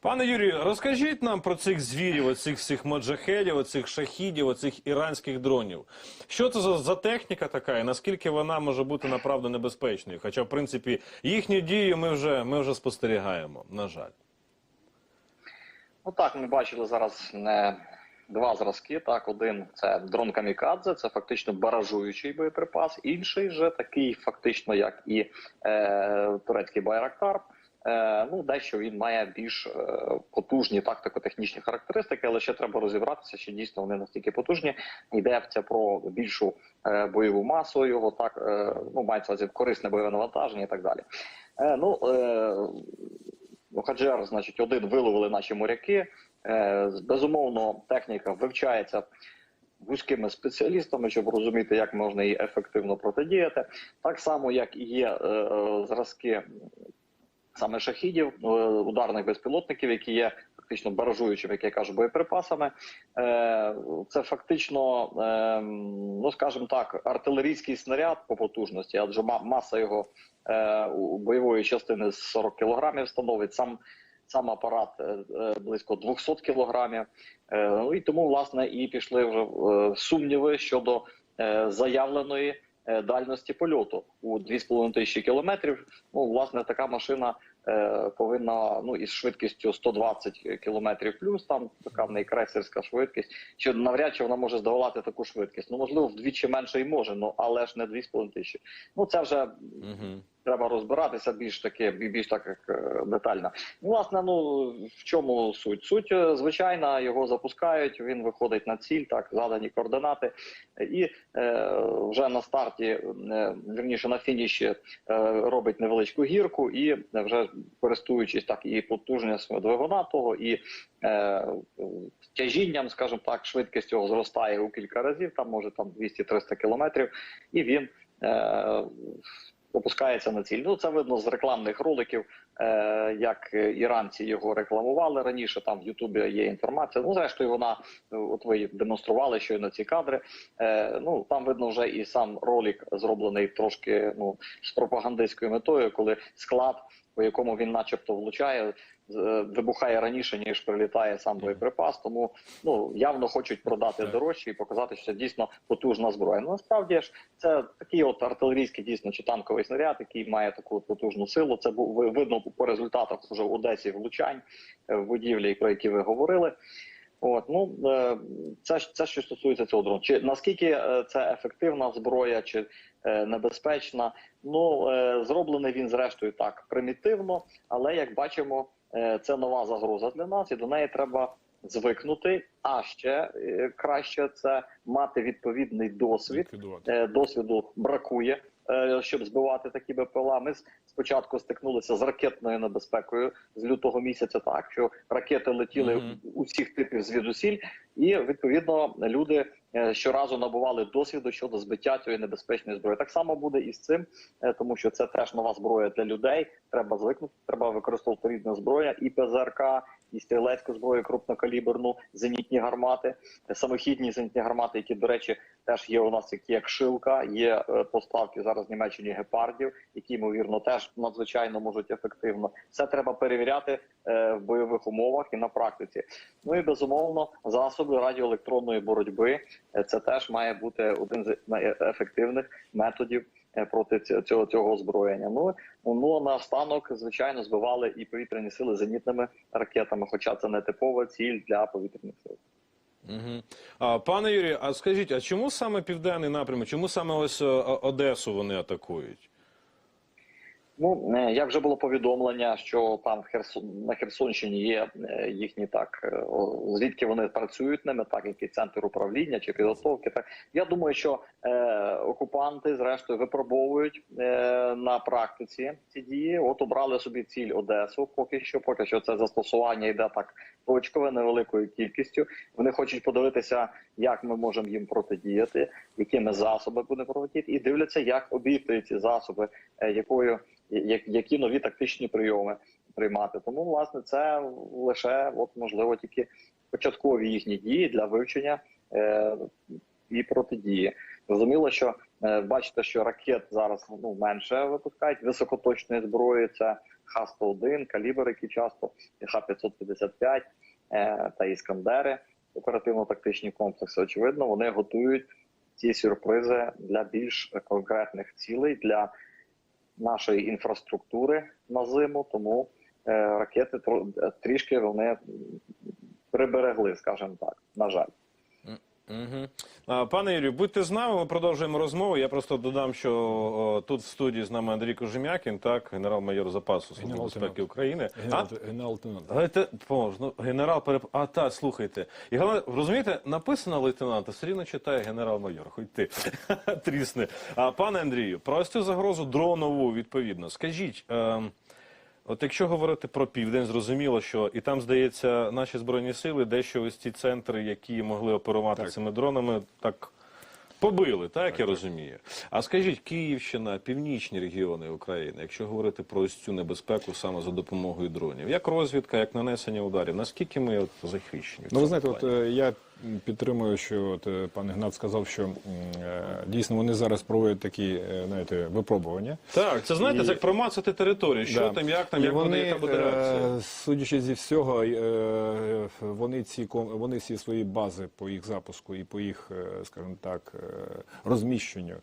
Пане Юрію, розкажіть нам про цих звірів, оцих всіх моджахедів, оцих шахідів, оцих іранських дронів. Що це за, за техніка така, і наскільки вона може бути направду небезпечною? Хоча, в принципі, їхні дії ми вже, ми вже спостерігаємо, на жаль. Ну так, ми бачили зараз не два зразки. Так, один це дрон камікадзе, це фактично баражуючий боєприпас. Інший же такий, фактично, як і е, турецький байрактар. Е, ну, дещо він має більш е, потужні тактико-технічні характеристики, але ще треба розібратися, чи дійсно вони настільки потужні. Йдеться про більшу е, бойову масу його, так ну мається корисне бойове навантаження і так далі. Ну, Ну, значить, один виловили наші моряки. Безумовно, техніка вивчається вузькими спеціалістами, щоб розуміти, як можна їй ефективно протидіяти. Так само, як і є зразки саме шахідів, е, ударних безпілотників, які є фактично баражуючими, як я кажу, боєприпасами. Е, це фактично, е, ну скажімо так, артилерійський снаряд по потужності, адже ма- маса його бойової частини з 40 кілограмів становить сам. Сам апарат близько 200 кілограмів. Ну і тому власне і пішли вже сумніви щодо заявленої дальності польоту у 2,5 тисячі кілометрів. Ну, власне, така машина повинна ну із швидкістю 120 кілометрів плюс. Там така в швидкість. Що навряд чи вона може здолати таку швидкість. Ну можливо, вдвічі менше і може, ну але ж не 2,5 тисячі. Ну це вже Угу. Треба розбиратися більш таки, більш так як е, детально. Власне, ну в чому суть? Суть е, звичайна, його запускають. Він виходить на ціль, так задані координати, е, і е, вже на старті, е, вірніше на фініші, е, робить невеличку гірку, і вже користуючись так і потужністю двигуна того, і е, тяжінням, скажімо так, швидкість його зростає у кілька разів, там може там 200-300 кілометрів, і він. Е, опускається на ціль. Ну це видно з рекламних роликів, е, як іранці його рекламували раніше. Там в Ютубі є інформація. Ну зрештою, вона е, от ви демонстрували щойно ці кадри. Е, ну там видно вже і сам ролик зроблений трошки ну з пропагандистською метою, коли склад, по якому він, начебто, влучає. Е, Вибухає раніше ніж прилітає сам боєприпас, тому ну явно хочуть продати дорожче і показати, що це дійсно потужна зброя. Ну насправді ж це такий от артилерійський дійсно чи танковий снаряд, який має таку потужну силу. Це був ви- видно по результатах вже в Одесі влучань е, в будівлі, про які ви говорили. От ну е, це це що стосується цього дрону. Чи наскільки це ефективна зброя, чи е, небезпечна? Ну е, зроблений він зрештою так примітивно, але як бачимо, це нова загроза для нас, і до неї треба звикнути. А ще е, краще це мати відповідний досвід. Е, досвіду бракує, е, щоб збивати такі БПЛА. Ми спочатку стикнулися з ракетною небезпекою з лютого місяця. Так що ракети летіли Мгм. усіх типів звідусіль, і відповідно люди е, щоразу набували досвіду щодо збиття цієї небезпечної зброї. Так само буде і з цим, е, тому що це теж нова зброя для людей. Треба звикнути, треба використовувати різну зброю, і ПЗРК, і стрілецьку зброю крупнокаліберну, зенітні гармати, самохідні зенітні гармати, які, до речі, теж є у нас такі як шилка, є е, поставки зараз в Німеччині гепардів, які ймовірно теж надзвичайно можуть ефективно. Це треба перевіряти е, в бойових умовах і на практиці. Ну і безумовно, засоби радіоелектронної боротьби е, це теж має бути один з найефективних методів. Е, Проти цього цього озброєння. Ну ну на наостанок, звичайно, збивали і повітряні сили зенітними ракетами, хоча це не типова ціль для повітряних сил. Угу. А, пане Юрію, а скажіть, а чому саме південний напрямок? Чому саме ось е, Одесу вони атакують? Ну е, як вже було повідомлення, що там в Херсон на Херсонщині є е, їхні так, е, звідки вони працюють ними, так який центр управління чи підготовки. Так я думаю, що е, окупанти зрештою випробовують е, на практиці ці дії. От обрали собі ціль Одесу. Поки що, поки що це застосування йде так точкове невеликою кількістю. Вони хочуть подивитися, як ми можемо їм протидіяти, якими засоби будемо протидіяти, і дивляться, як обійти ці засоби, е, якою які нові тактичні прийоми приймати. Тому, власне, це лише от можливо тільки початкові їхні дії для вивчення е, і протидії. Зрозуміло, що е, бачите, що ракет зараз ну менше випускають високоточної зброї. Це Х-101, калібр, які часто, і Х-555 е, та Іскандери, оперативно-тактичні комплекси. Очевидно, вони готують ці сюрпризи для більш конкретних цілей для нашої інфраструктури на зиму. Тому е, ракети трішки вони приберегли, скажімо так, на жаль. Угу. Пане Юрію, будьте з нами. Ми продовжуємо розмову. Я просто додам, що о, тут в студії з нами Андрій Кожем'якін, так, генерал-майор запасу Служби безпеки України. Генерал, генерал-лейтенант. Помож, ну, генерал переп... А, та, слухайте. І головне, розумієте, написано лейтенант, а все рівно читає генерал-майор. Хоч ти трісне. А, пане Андрію, про ось цю загрозу дронову, відповідно. Скажіть, ем, от якщо говорити про південь, зрозуміло, що і там, здається, наші збройні сили дещо ось ці центри, які могли оперувати Так. цими дронами, так. Побили, так, я розумію. А скажіть, Київщина, північні регіони України, якщо говорити про ось цю небезпеку саме за допомогою дронів, як розвідка, як нанесення ударів, наскільки ми от захищені? Ну, ви знаєте, от плані? е, я підтримую, що от е, пан Ігнат сказав, що е, дійсно вони зараз проводять такі, е, знаєте, випробування. Так, це знаєте, і- це як промацати територію. Що Да. там, як там, І як вони, яка буде реакція? судячи зі всього, вони ці вони всі свої бази по їх запуску і по їх, скажімо так, розміщенню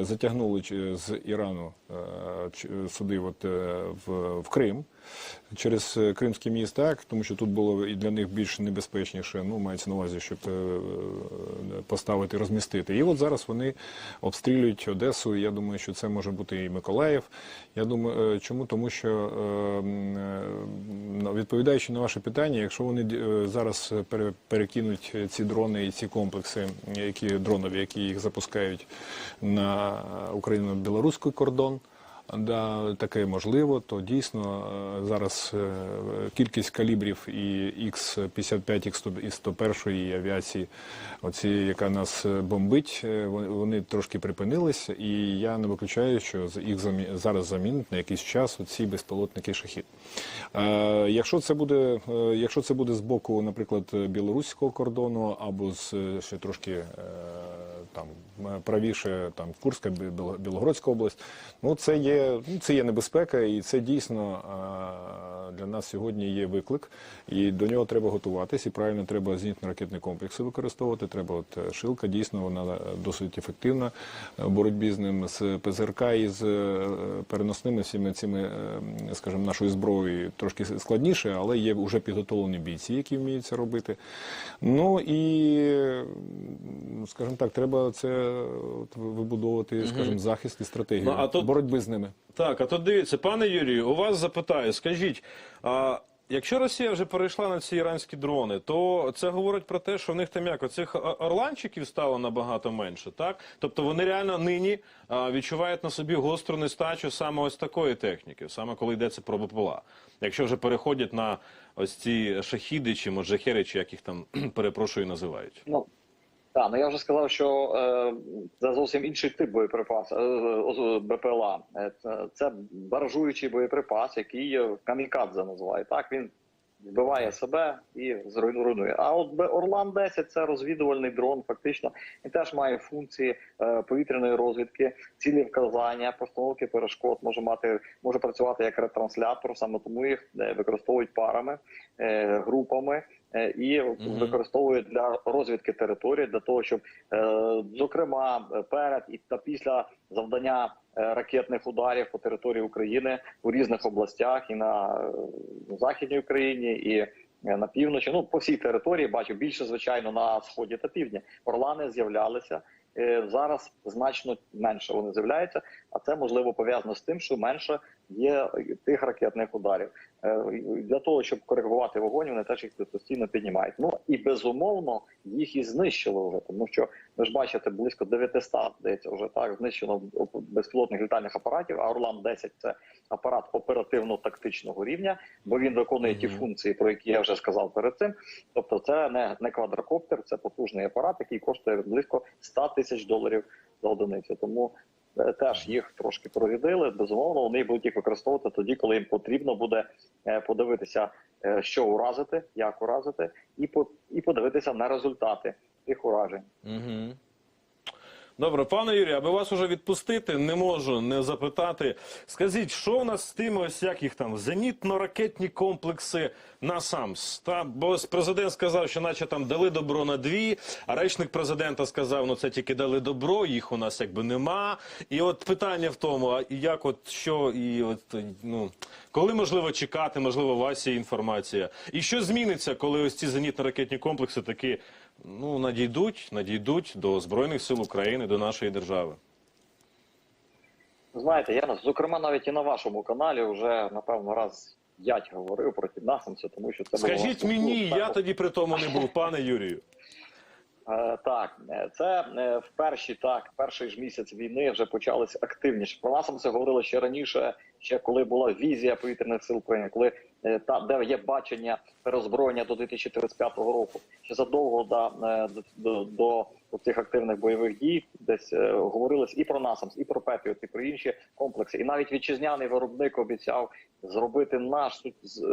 затягнули з Ірану сюди, от в, в Крим. Через е, Кримський міст, так, тому що тут було і для них більш небезпечніше, ну, мається на увазі, щоб е, е, поставити, розмістити. І от зараз вони обстрілюють Одесу. Я думаю, що це може бути і Миколаїв. Я думаю, чому? Тому що відповідаючи на ваше питання, якщо вони зараз пере- перекинуть ці дрони і ці комплекси, які дронові, які їх запускають на україно-білоруський кордон. Да, таке можливо, то дійсно е, зараз е, кількість калібрів і Х-55, і 101 авіації, оці, яка нас е, бомбить, вони, трошки припинились, і я не виключаю, що їх зараз замінять на якийсь час ці безпілотники шахід. Якщо це буде, якщо це буде з боку, наприклад, білоруського кордону або з ще трошки. Е, там е, правіше, там Курська, Білогородська область. Ну це є, ну, це є небезпека, і це дійсно для нас сьогодні є виклик. І до нього треба готуватись. І правильно треба зенітно-ракетні комплекси використовувати. Треба от е, шилка, дійсно вона е, досить ефективна е, в боротьбі з ним з ПЗРК і з е, переносними всіми цими, е, скажімо, нашою зброєю трошки складніше, але є вже підготовлені бійці, які вміють це робити. Ну і скажімо так, треба це от вибудовувати, скажімо, захист і стратегію Ну, а тут- боротьби з ними. Так, а то дивіться, пане Юрію, у вас запитаю, скажіть, а якщо Росія вже перейшла на ці іранські дрони, то це говорить про те, що в них там як оцих о- орланчиків стало набагато менше, так? Тобто вони реально нині а, відчувають на собі гостру нестачу саме ось такої техніки, саме коли йдеться про БПЛА. Якщо вже переходять на ось ці шахіди чи моджахери, чи як їх там перепрошую називають. Ну так, ну я вже сказав, що е, це зовсім інший тип боєприпас е, БПЛА. Е, Це, це баражуючий боєприпас, який е, камікадзе називає. Так він вбиває себе і зруйнує. А от Орлан 10 це розвідувальний дрон. Фактично він теж має функції е, повітряної розвідки, цілі вказання, постановки перешкод. Може мати може працювати як ретранслятор, саме тому їх е, використовують парами, е, групами. І використовують для розвідки території для того, щоб зокрема перед і та після завдання ракетних ударів по території України у різних областях і на е, західній Україні, і е, на півночі. Ну по всій території бачу більше, звичайно, на сході та півдні. Орлани з'являлися. Е, Зараз значно менше вони з'являються, а це можливо пов'язано з тим, що менше є тих ракетних ударів. Е, Для того щоб коригувати вогонь, вони теж їх постійно піднімають. Ну і безумовно їх і знищило вже, тому що ви ж бачите близько 900, здається, вже так знищено безпілотних літальних апаратів. А Орлан 10 це апарат оперативно-тактичного рівня, бо він виконує ті функції, про які я вже сказав перед цим. Тобто, це не, не квадрокоптер, це потужний апарат, який коштує близько 100 тисяч доларів за одиницю. Тому е, теж їх трошки прорядили. Безумовно, вони будуть їх використовувати тоді, коли їм потрібно буде е, подивитися, е, що уразити, як уразити, і по і подивитися на результати тих уражень. Угу. Добре, пане Юрію, аби вас уже відпустити, не можу не запитати. Скажіть, що у нас з тими ось як їх там зенітно-ракетні комплекси НАСАМС? Та бо президент сказав, що наче там дали добро на дві, а речник президента сказав, ну це тільки дали добро, їх у нас якби нема. І от питання в тому, а як от що і от ну коли можливо чекати, можливо, у вас є інформація, і що зміниться, коли ось ці зенітно-ракетні комплекси таки ну надійдуть, надійдуть до збройних сил України, до нашої держави. Знаєте, я зокрема навіть і на вашому каналі вже напевно раз п'ять говорив проти насамця, тому що це Скажіть ну, мені, так, я тоді при тому не був, пане Юрію. Е, Так, е, це е, в перші так, перший ж місяць війни вже почалися активніше. Про нас це говорили ще раніше, ще коли була візія повітряних сил України, коли та де є бачення перезброєння до 2035 року. Ще задовго до, е, до, до цих активних бойових дій, десь е, говорилось і про НАСАМС, і про Петріот, і про інші комплекси. І навіть вітчизняний виробник обіцяв зробити наш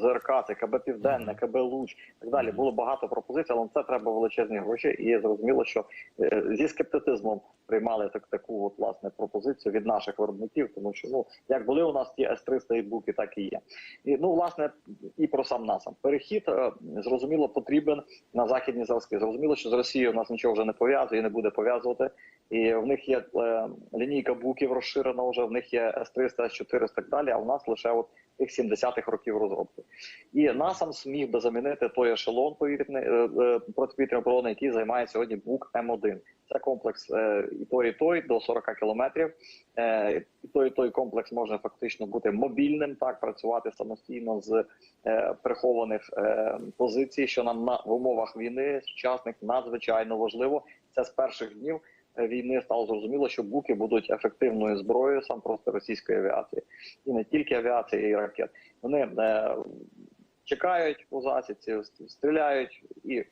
ЗРК, це КБ Південне, КБ Луч і так далі. Було багато пропозицій, але на це треба величезні гроші. І зрозуміло, що е, зі скептицизмом приймали так таку от власне пропозицію від наших виробників, тому що ну як були у нас ті С-300 і буки, так і є. І ну власне і про сам насам перехід е, зрозуміло потрібен на західні зразки. Зрозуміло, що з Росією у нас нічого вже не пов'язує, і не буде пов'язувати. І в них є е, лінійка буків розширена вже. В них є С-300, С-400 і так далі. А в нас лише от тих 70-х років розробки. І насам зміг би замінити той ешелон повітряний е, е, протиповітряної оборони, який займає сьогодні БУК М1. Це комплекс е, і той, і той до 40 кілометрів. Е, і той, і той комплекс може фактично бути мобільним, так працювати самостійно з е, прихованих позицій, що нам на в умовах війни сучасних надзвичайно важливо. Це з перших днів війни стало зрозуміло, що буки будуть ефективною зброєю сам просто російської авіації, і не тільки авіації, і ракет. Вони чекають у засідці, стріляють і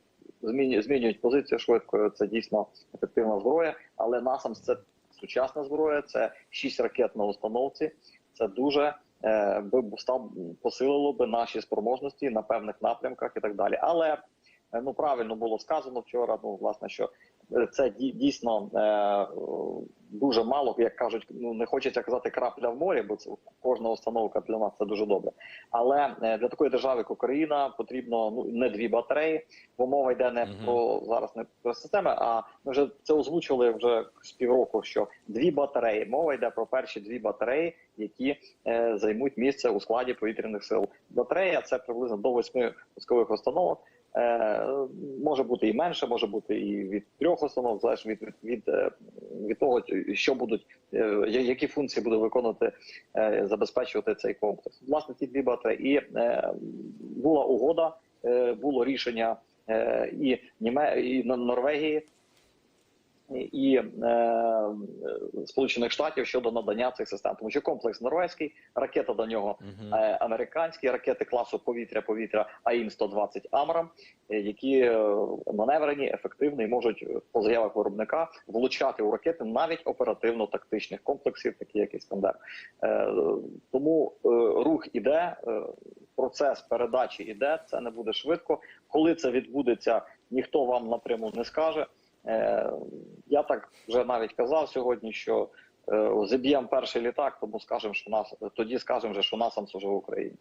змінюють, позицію швидко. Це дійсно ефективна зброя. Але насамс це сучасна зброя, це шість ракет на установці. Це дуже е, би став посилило би наші спроможності на певних напрямках і так далі. Але е, ну правильно було сказано вчора. Ну власне, що це дій- дійсно е, дуже мало, як кажуть, ну не хочеться казати крапля в морі, бо це кожна установка для нас це дуже добре. Але е, для такої держави, як Україна, потрібно ну не дві батареї, бо мова йде не про зараз не про системи. А ми вже це озвучили вже з півроку. Що дві батареї мова йде про перші дві батареї, які е, займуть місце у складі повітряних сил. Батарея це приблизно до восьми пускових установок. Е, може бути і менше, може бути і від трьох установ, залежно від від, від, е, того, що будуть е, які функції буде виконувати забезпечувати цей комплекс. Власне, ці дві батареї і була угода, було рішення і Німе і Норвегії. І е, Сполучених Штатів щодо надання цих систем, тому що комплекс норвезький, ракета до нього е, американські ракети класу повітря-повітря АІМ 120 Амрам, е, які е, маневрені, ефективні і можуть е, по заявах виробника влучати у ракети навіть оперативно-тактичних комплексів, такі як Іскандер. Е, тому е, рух іде, е, процес передачі іде. Це не буде швидко. Коли це відбудеться, ніхто вам напряму не скаже. Е, я так вже навіть казав сьогодні, що е, зіб'ємо перший літак, тому скажемо, що нас тоді скажемо, вже, що насам вже в Україні.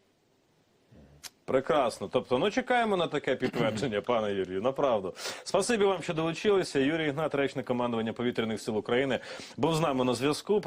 Прекрасно. Тобто, ну чекаємо на таке підтвердження, пане Юрію. Направду. Спасибі вам, що долучилися. Юрій Ігнат, речник командування повітряних сил України, був з нами на зв'язку.